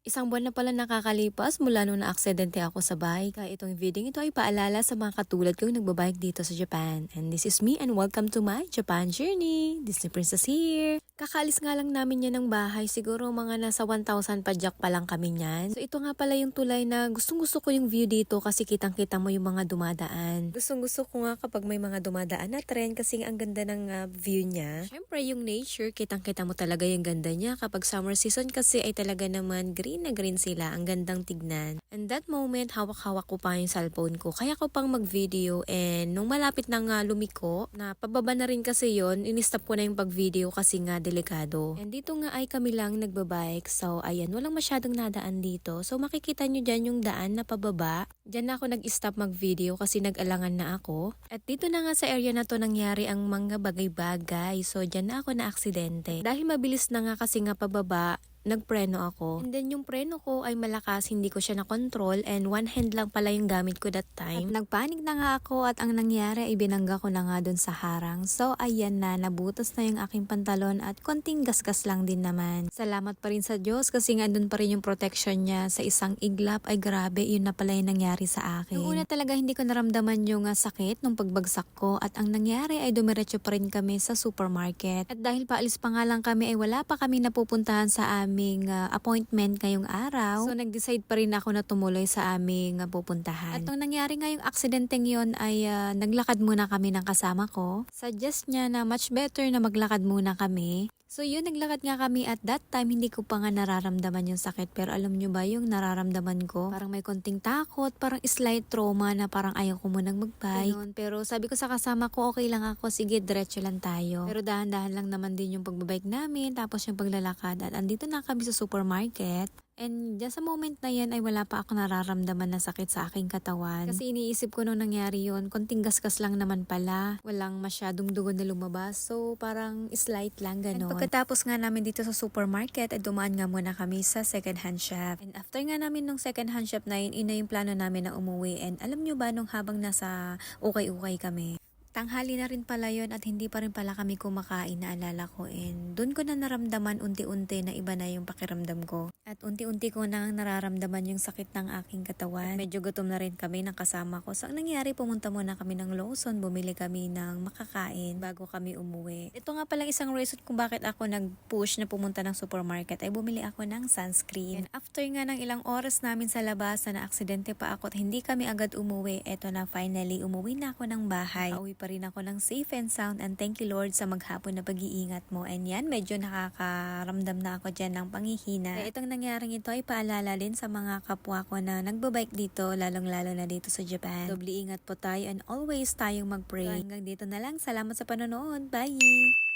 Isang buwan na pala nakakalipas mula nung na-aksidente ako sa bike. Kaya itong video ito ay paalala sa mga katulad kong nagbabike dito sa Japan. And this is me and welcome to my Japan journey. Disney Princess here. Kakaalis nga lang namin yan ng bahay. Siguro mga nasa 1,000 padyak pa lang kami niyan. So ito nga pala yung tulay na gustong gusto ko yung view dito kasi kitang kita mo yung mga dumadaan. Gustong gusto ko nga kapag may mga dumadaan na tren kasi ang ganda ng ah, view niya. Siyempre yung nature, kitang kita mo talaga yung ganda niya. Kapag summer season kasi ay talaga naman green na green sila. Ang gandang tignan. And that moment, hawak-hawak ko pa yung cellphone ko. Kaya ko pang mag-video and nung malapit na nga lumiko, na pababa na rin kasi yon inistop ko na yung pag-video kasi nga delikado. And dito nga ay kami lang nagbabike. So ayan, walang masyadong nadaan dito. So makikita nyo dyan yung daan na pababa. Diyan na ako nag-stop mag-video kasi nag-alangan na ako. At dito na nga sa area na to nangyari ang mga bagay-bagay. So dyan na ako na aksidente. Dahil mabilis na nga kasi nga pababa, nagpreno ako. And then yung preno ko ay malakas, hindi ko siya na-control and one hand lang pala yung gamit ko that time. At nagpanik na nga ako at ang nangyari ay binangga ko na nga dun sa harang. So ayan na, nabutas na yung aking pantalon at konting gasgas lang din naman. Salamat pa rin sa Diyos kasi nga dun pa rin yung protection niya sa isang iglap ay grabe, yun na pala yung nangyari sa akin. Noong una talaga hindi ko naramdaman yung ah, sakit nung pagbagsak ko at ang nangyari ay dumiretso pa rin kami sa supermarket. At dahil paalis pa nga lang kami ay wala pa kami napupuntahan sa aming ah, appointment ngayong araw. So nag-decide pa rin ako na tumuloy sa aming ah, pupuntahan. At nung nangyari nga yung aksidenteng yon ay ah, naglakad muna kami ng kasama ko. Suggest niya na much better na maglakad muna kami. So yun, naglakad nga kami at that time hindi ko pa nga nararamdaman yung sakit pero alam nyo ba yung nararamdaman ko? Parang may konting takot, parang slight trauma na parang ayaw ko munang magbike. Ganon. Pero sabi ko sa kasama ko, okay lang ako, sige diretso lang tayo. Pero dahan-dahan lang naman din yung pagbabike namin tapos yung paglalakad at andito na kami sa supermarket. And just sa moment na yan ay wala pa ako nararamdaman na sakit sa aking katawan. Kasi iniisip ko nung nangyari yun, konting gasgas lang naman pala. Walang masyadong dugo na lumabas. So parang slight lang ganon. And pagkatapos nga namin dito sa supermarket, ay dumaan nga muna kami sa second hand shop. And after nga namin nung second hand shop na yun, ina yung plano namin na umuwi. And alam nyo ba nung habang nasa ukay-ukay kami, Tanghali na rin pala yon at hindi pa rin pala kami kumakain na alala ko and doon ko na naramdaman unti-unti na iba na yung pakiramdam ko. At unti-unti ko na nararamdaman yung sakit ng aking katawan. At medyo gutom na rin kami ng kasama ko. So ang nangyari, pumunta muna kami ng Lawson, bumili kami ng makakain bago kami umuwi. Ito nga palang isang reason kung bakit ako nag-push na pumunta ng supermarket ay bumili ako ng sunscreen. And after nga ng ilang oras namin sa labas na aksidente pa ako at hindi kami agad umuwi, eto na finally umuwi na ako ng bahay. Pauwi pa rin ako ng safe and sound and thank you Lord sa maghapon na pag-iingat mo. And yan, medyo nakakaramdam na ako dyan ng panghihina. Kaya itong nangyaring ito ay paalala din sa mga kapwa ko na nagbabike dito, lalong-lalo na dito sa Japan. Doble ingat po tayo and always tayong mag-pray. So, hanggang dito na lang. Salamat sa panonood. Bye!